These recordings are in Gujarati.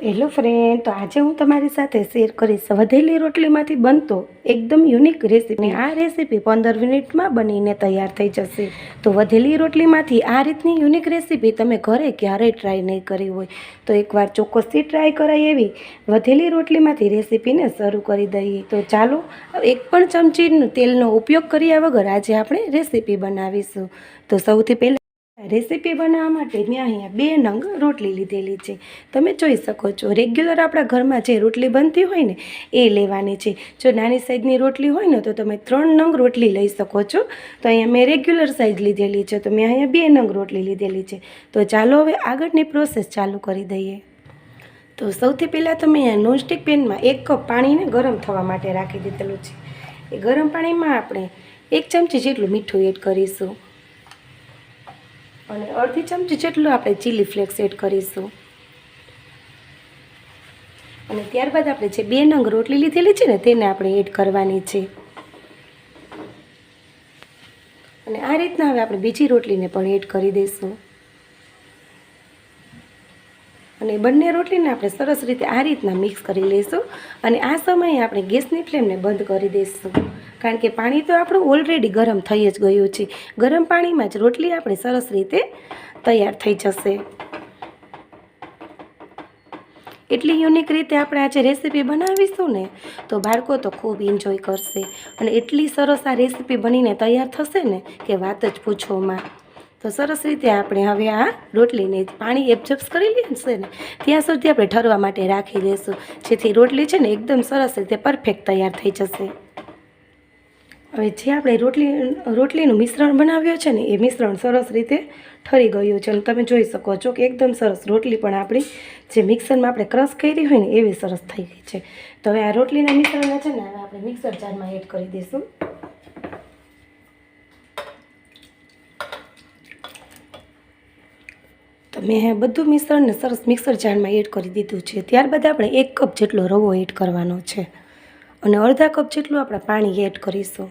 હેલો ફ્રેન્ડ તો આજે હું તમારી સાથે શેર કરીશ. વધેલી રોટલીમાંથી બનતો એકદમ યુનિક રેસીપી આ રેસીપી પંદર મિનિટમાં બનીને તૈયાર થઈ જશે. તો વધેલી રોટલીમાંથી આ રીતની યુનિક રેસીપી તમે ઘરે ક્યારેય ટ્રાય નહીં કરી હોય. તો એકવાર ચોક્કસથી ટ્રાય કરાય એવી વધેલી રોટલીમાંથી રેસીપીને શરૂ કરી દઈએ. તો ચાલો, એક પણ ચમચીનું તેલનો ઉપયોગ કર્યા વગર આજે આપણે રેસીપી બનાવીશું. તો સૌથી પહેલાં રેસીપી બનાવવા માટે મેં અહીંયા બે નંગ રોટલી લીધેલી છે. તમે જોઈ શકો છો, રેગ્યુલર આપણા ઘરમાં જે રોટલી બનતી હોય ને, એ લેવાની છે. જો નાની સાઈઝની રોટલી હોય ને, તો તમે ત્રણ નંગ રોટલી લઈ શકો છો. તો અહીંયા મેં રેગ્યુલર સાઈઝ લીધેલી છે, તો મેં અહીંયા બે નંગ રોટલી લીધેલી છે. તો ચાલો હવે આગળની પ્રોસેસ ચાલુ કરી દઈએ. તો સૌથી પહેલાં તમે અહીંયા નોનસ્ટિક પેનમાં એક કપ પાણીને ગરમ થવા માટે રાખી દીધેલું છે. એ ગરમ પાણીમાં આપણે એક ચમચી જેટલું મીઠું એડ કરીશું. અને અડધી ચમચી જેટલું આપણે ચીલી ફ્લેક્સ એડ કરીશું. અને ત્યારબાદ આપણે જે બે નંગ રોટલી લીધેલી છે ને, તેને આપણે એડ કરવાની છે. અને આ રીતના હવે આપણે બીજી રોટલીને પણ એડ કરી દઈશું. અને બંને રોટલીને આપણે સરસ રીતે આ રીતના મિક્સ કરી લઈશું. અને આ સમયે આપણે ગેસની ફ્લેમને બંધ કરી દઈશું. કારણ કે પાણી તો આપણું ઓલરેડી ગરમ થઈ જ ગયું છે. ગરમ પાણીમાં જ રોટલી આપણી સરસ રીતે તૈયાર થઈ જશે. એટલી યુનિક રીતે આપણે આજે રેસીપી બનાવીશું ને, તો બાળકો તો ખૂબ એન્જોય કરશે. અને એટલી સરસ આ રેસીપી બનીને તૈયાર થશે ને, કે વાત જ પૂછોમાં તો સરસ રીતે આપણે હવે આ રોટલીને પાણી એબજબ્સ કરી લેશે ને, ત્યાં સુધી આપણે ઠરવા માટે રાખી દઈશું જેથી રોટલી છે ને એકદમ સરસ રીતે પરફેક્ટ તૈયાર થઈ જશે. હવે જે આપણે રોટલી, રોટલીનું મિશ્રણ બનાવ્યું છે ને, એ મિશ્રણ સરસ રીતે ઠરી ગયું છે. અને તમે જોઈ શકો છો કે એકદમ સરસ રોટલી પણ આપણી જે મિક્સરમાં આપણે ક્રશ કરી હોય ને, એવી સરસ થઈ ગઈ છે. તો હવે આ રોટલીના મિશ્રણને છે ને, હવે આપણે મિક્સર જારમાં એડ કરી દઈશું. તો મેં બધું મિશ્રણને સરસ મિક્સર જારમાં એડ કરી દીધું છે. ત્યારબાદ આપણે એક કપ જેટલો રવો એડ કરવાનો છે. અને અડધા કપ જેટલું આપણે પાણી એડ કરીશું.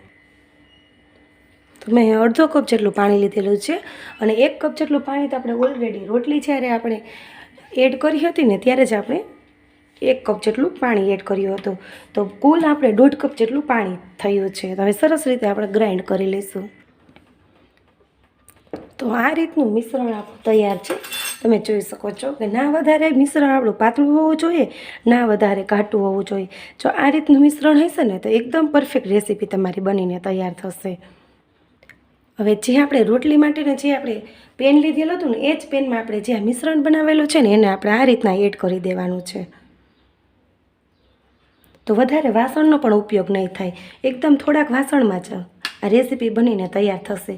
તો મેં અડધો કપ જેટલું પાણી લીધેલું છે અને એક કપ જેટલું પાણી તો આપણે ઓલરેડી રોટલી જ્યારે આપણે એડ કરી હતી ને ત્યારે જ આપણે એક કપ જેટલું પાણી એડ કર્યું હતું. તો કુલ આપણે દોઢ કપ જેટલું પાણી થયું છે. તો હવે સરસ રીતે આપણે ગ્રાઇન્ડ કરી લઈશું. તો આ રીતનું મિશ્રણ આપણું તૈયાર છે. તમે જોઈ શકો છો કે ના વધારે મિશ્રણ આપણું પાતળું હોવું જોઈએ, ના વધારે ઘાટું હોવું જોઈએ. જો આ રીતનું મિશ્રણ હશે ને તો એકદમ પરફેક્ટ રેસીપી તમારી બનીને તૈયાર થશે. હવે જે આપણે રોટલી માટેને જે આપણે પેન લીધેલું હતું ને, એ જ પેનમાં આપણે જે મિશ્રણ બનાવેલું છે ને, એને આપણે આ રીતના એડ કરી દેવાનું છે. તો વધારે વાસણનો પણ ઉપયોગ નહીં થાય. એકદમ થોડાક વાસણમાં જ આ રેસીપી બનીને તૈયાર થશે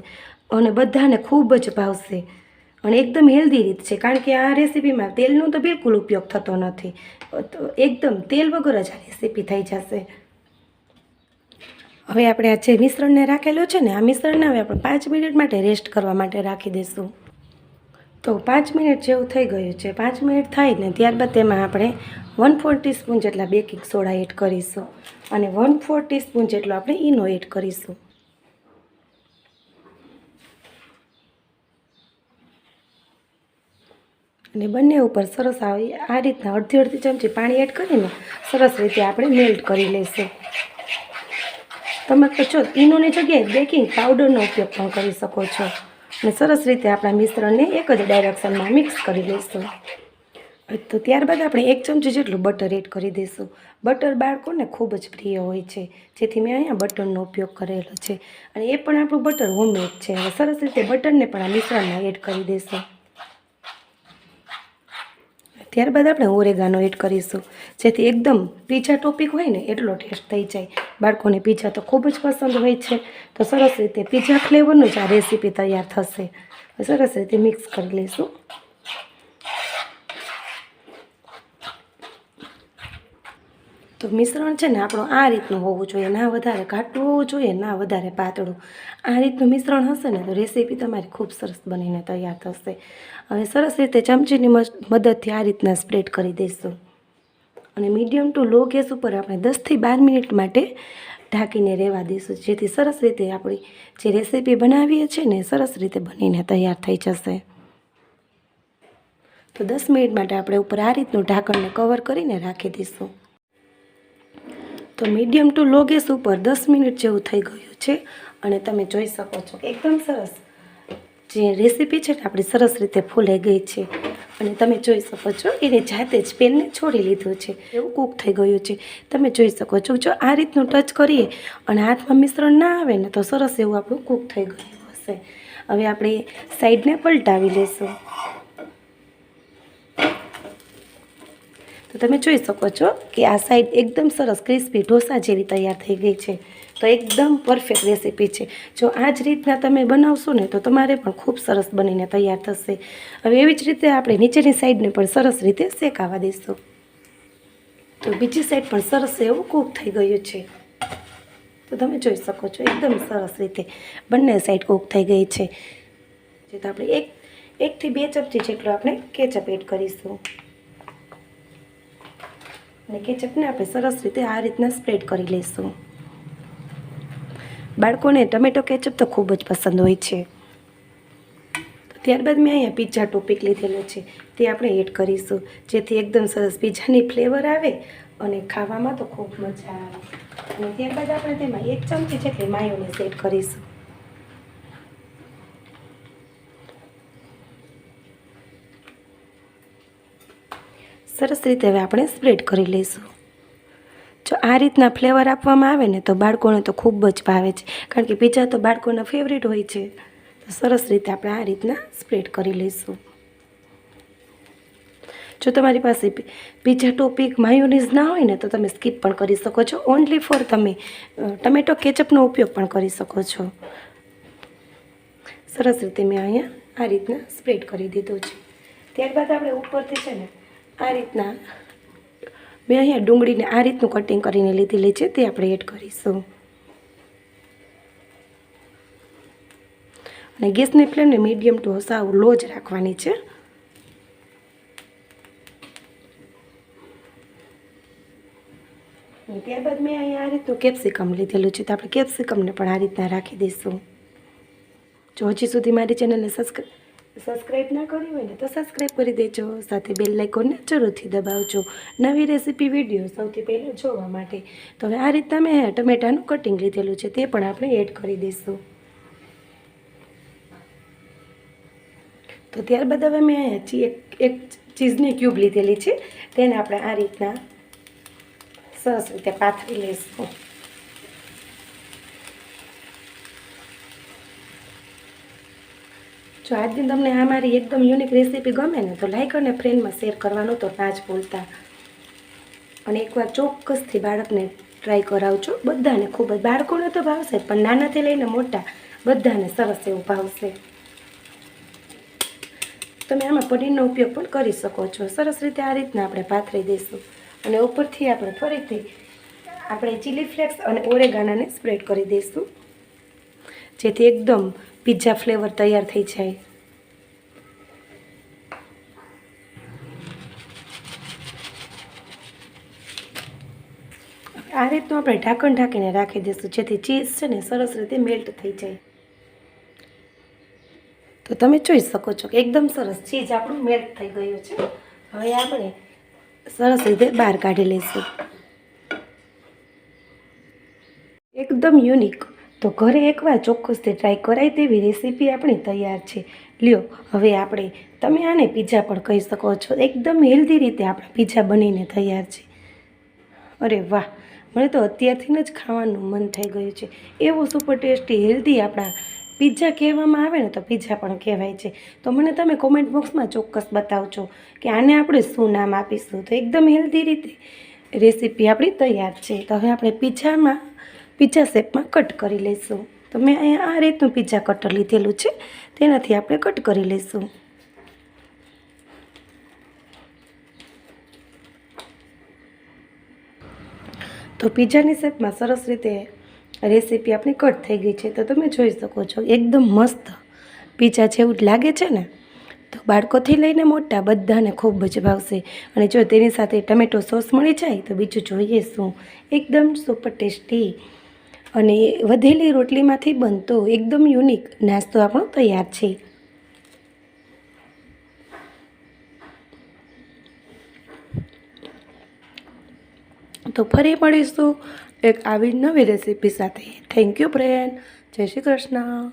અને બધાને ખૂબ જ ભાવશે અને એકદમ હેલ્ધી રીત છે, કારણ કે આ રેસીપીમાં તેલનો તો બિલકુલ ઉપયોગ થતો નથી. એકદમ તેલ વગર જ આ રેસીપી થઈ જશે. હવે આપણે આ જે મિશ્રણને રાખેલું છે ને, આ મિશ્રણને હવે આપણે પાંચ મિનિટ માટે રેસ્ટ કરવા માટે રાખી દઈશું. તો પાંચ મિનિટ જેવું થઈ ગયું છે. પાંચ મિનિટ થાય ને ત્યારબાદ તેમાં આપણે વન ફોર ટીસ્પૂન જેટલા બેકિંગ સોડા એડ કરીશું અને વન ફોર ટીસ્પૂન જેટલો આપણે ઈનો એડ કરીશું. અને બંને ઉપર સરસ આવી આ રીતના અડધી અડધી ચમચી પાણી એડ કરીને સરસ રીતે આપણે મેલ્ટ કરી લઈશું. તમે તો છો જગ્યાએ બેકિંગ પાવડરનો ઉપયોગ પણ કરી શકો છો. અને સરસ રીતે આપણા મિશ્રણને એક જ ડાયરેક્શનમાં મિક્સ કરી લઈશું. તો ત્યારબાદ આપણે એક ચમચી જેટલું બટર એડ કરી દઈશું. બટર બાળકોને ખૂબ જ પ્રિય હોય છે, જેથી મેં અહીંયા બટરનો ઉપયોગ કરેલો છે. અને એ પણ આપણું બટર હોમમેડ છે. હવે સરસ રીતે બટરને પણ આ મિશ્રણમાં એડ કરી દઈશું. ત્યારબાદ આપણે ઓરેગાનો એડ કરીશું, જેથી એકદમ પીઝા ટોપિક હોય ને, એટલો ટેસ્ટ થઈ જાય. બાળકોને પીઝા તો ખૂબ જ પસંદ હોય છે. તો સરસ રીતે પીઝા ફ્લેવરનું જ આ રેસીપી તૈયાર થશે. સરસ રીતે મિક્સ કરી લઈશું. તો મિશ્રણ છે ને આપણું આ રીતનું હોવું જોઈએ. ના વધારે ઘાટું હોવું જોઈએ, ના વધારે પાતળું. આ રીતનું મિશ્રણ હશે ને તો રેસીપી તમારી ખૂબ સરસ બનીને તૈયાર થશે. હવે સરસ રીતે ચમચીની મદદથી આ રીતના સ્પ્રેડ કરી દઈશું. અને મીડિયમ ટુ લો ગેસ ઉપર આપણે દસથી બાર મિનિટ માટે ઢાંકીને રહેવા દઈશું. જેથી સરસ રીતે આપણી જે રેસીપી બનાવીએ છીએ ને સરસ રીતે બનીને તૈયાર થઈ જશે. તો દસ મિનિટ માટે આપણે ઉપર આ રીતનું ઢાંકણને કવર કરીને રાખી દઈશું. તો મીડિયમ ટુ લો ગેસ ઉપર દસ મિનિટ જેવું થઈ ગયું છે અને તમે જોઈ શકો છો એકદમ સરસ જે રેસીપી છે ને આપણી સરસ રીતે ફૂલાઈ ગઈ છે. અને તમે જોઈ શકો છો, એને જાતે જ પેનને છોડી લીધું છે. એવું કૂક થઈ ગયું છે. તમે જોઈ શકો છો, જો આ રીતનું ટચ કરીએ અને હાથમાં મિશ્રણ ના આવે ને, તો સરસ એવું આપણું કૂક થઈ ગયું હશે. હવે આપણે સાઈડને પલટાવી લઈશું તો તમે જોઈ શકો છો કે આ સાઈડ એકદમ સરસ ક્રિસ્પી ઢોસા જેવી તૈયાર થઈ ગઈ છે. તો એકદમ પરફેક્ટ રેસીપી છે. જો આ જ રીતના તમે બનાવશો ને તો તમારે પણ ખૂબ સરસ બનીને તૈયાર થશે. હવે એવી જ રીતે આપણે નીચેની સાઈડને પણ સરસ રીતે શેકાવા દઈશું. તો બીજી સાઈડ પણ સરસ એવું કૂક થઈ ગયું છે. તો તમે જોઈ શકો છો એકદમ સરસ રીતે બંને સાઈડ કૂક થઈ ગઈ છે. જે તો આપણે એક, એકથી બે ચમચી જેટલો આપણે કેચઅપ એડ કરીશું. અને કેચઅપને આપણે સરસ રીતે આ રીતના સ્પ્રેડ કરી લઈશું. બાળકોને ટમેટો કેચઅપ તો ખૂબ જ પસંદ હોય છે. ત્યારબાદ મેં અહીંયા પીઝા ટોપિક લીધેલો છે. તે આપણે એડ કરીશું. જેથી એકદમ સરસ પીઝાની ફ્લેવર આવે અને ખાવામાં તો ખૂબ મજા આવે. અને ત્યારબાદ આપણે તેમાં એક ચમચી જેટલી માયોને એડ કરીશું. સરસ રીતે હવે આપણે સ્પ્રેડ કરી લઈશું. જો આ રીતના ફ્લેવર આપવામાં આવે ને, તો બાળકોને તો ખૂબ જ ભાવે છે. કારણ કે પીઝા તો બાળકોના ફેવરેટ હોય છે. તો સરસ રીતે આપણે આ રીતના સ્પ્રેડ કરી લઈશું. જો તમારી પાસે પીઝા ટોપિક માયોનીઝ ના હોય ને, તો તમે સ્કીપ પણ કરી શકો છો. ઓનલી ફોર તમે ટમેટો કેચઅપનો ઉપયોગ પણ કરી શકો છો. સરસ રીતે મેં અહીંયા આ રીતના સ્પ્રેડ કરી દીધું છે. ત્યારબાદ આપણે ઉપરથી છે ને, આ રીતના મેં અહીંયા ડુંગળીને આ રીતનું કટિંગ કરીને લીધેલી છે, તે આપણે એડ કરીશું. અને ગેસની ફ્લેમને મીડિયમ ટુ સાવ લો જ રાખવાની છે. ત્યારબાદ મેં અહીંયા આ રીતનું કેપ્સિકમ લીધેલું છે, તો આપણે કેપ્સિકમને પણ આ રીતના રાખી દઈશું. જો હજી સુધી મારી ચેનલને સબસ્ક્રાઈબ સબસ્ક્રાઈબ ના કરી હોય ને તો સબસ્ક્રાઈબ કરી દેજો. સાથે બેલ લાઇકોનને જરૂરથી દબાવજો. નવી રેસીપી વીડિયો સૌથી પહેલાં જોવા માટે. તો હવે આ રીતના મેં ટમેટાનું કટિંગ લીધેલું છે, તે પણ આપણે એડ કરી દઈશું. તો ત્યારબાદ હવે મેં એક ચીઝની ક્યુબ લીધેલી છે, તેને આપણે આ રીતના સરસ રીતે પાથરી લઈશું. જો આજની તમને આ મારી એકદમ યુનિક રેસીપી ગમે ને, તો લાઈક અને ફ્રેન્ડમાં શેર કરવાનું તો ના જ ભૂલતા અને એકવાર ચોક્કસથી બાળકને ટ્રાય કરાવજો. બધાને ખૂબ જ, બાળકોને તો ભાવશે પણ નાનાથી લઈને મોટા બધાને સરસ એવું ભાવશે. તમે આમાં પનીરનો ઉપયોગ પણ કરી શકો છો. સરસ રીતે આ રીતના આપણે પાથરી દઈશું. અને ઉપરથી આપણે ફરીથી આપણે ચીલી ફ્લેક્સ અને ઓરેગાનાને સ્પ્રેડ કરી દઈશું. જેથી એકદમ પિઝા ફ્લેવર તૈયાર થઈ જાય. આ રીતનું આપણે ઢાંકણ ઢાંકીને રાખી દઈશું, જેથી ચીઝ છે ને સરસ રીતે મેલ્ટ થઈ જાય. તો તમે જોઈ શકો છો કે એકદમ સરસ ચીઝ આપણું મેલ્ટ થઈ ગયું છે. હવે આપણે સરસ રીતે બહાર કાઢી લઈશું. એકદમ યુનિક તો ઘરે એકવાર ચોક્કસથી ટ્રાય કરાય તેવી રેસીપી આપણી તૈયાર છે. લ્યો, હવે આપણે, તમે આને પીઝા પણ કહી શકો છો. એકદમ હેલ્ધી રીતે આપણા પીઝા બનીને તૈયાર છે. અરે વાહ, મને તો અત્યારથી જ ખાવાનું મન થઈ ગયું છે. એવો સુપર ટેસ્ટી હેલ્ધી આપણા પિઝા કહેવામાં આવે ને તો પિઝા પણ કહેવાય છે. તો મને તમે કોમેન્ટ બોક્સમાં ચોક્કસ બતાવજો કે આને આપણે શું નામ આપીશું. તો એકદમ હેલ્ધી રીતે રેસીપી આપણી તૈયાર છે. તો હવે આપણે પિઝામાં પિઝા શેપમાં કટ કરી લઈશું. તો મેં અહીંયા આ રીતનું પીઝા કટર લીધેલું છે. તેનાથી આપણે કટ કરી લઈશું. તો પીઝાની શેપમાં સરસ રીતે રેસીપી આપણી કટ થઈ ગઈ છે. તો તમે જોઈ શકો છો, એકદમ મસ્ત પીઝા જેવું જ લાગે છે ને? તો બાળકોથી લઈને મોટા બધાને ખૂબ જ ભાવશે. અને જો તેની સાથે ટમેટો સોસ મળી જાય તો બીજું જોઈએ શું? એકદમ સુપર ટેસ્ટી અને વધેલી રોટલીમાંથી બનતો એકદમ યુનિક નાસ્તો આપણો તૈયાર છે. તો ફરી મળીશું એક આવી નવી રેસીપી સાથે. થેન્ક યુ ફ્રેન્ડ જય શ્રી કૃષ્ણ.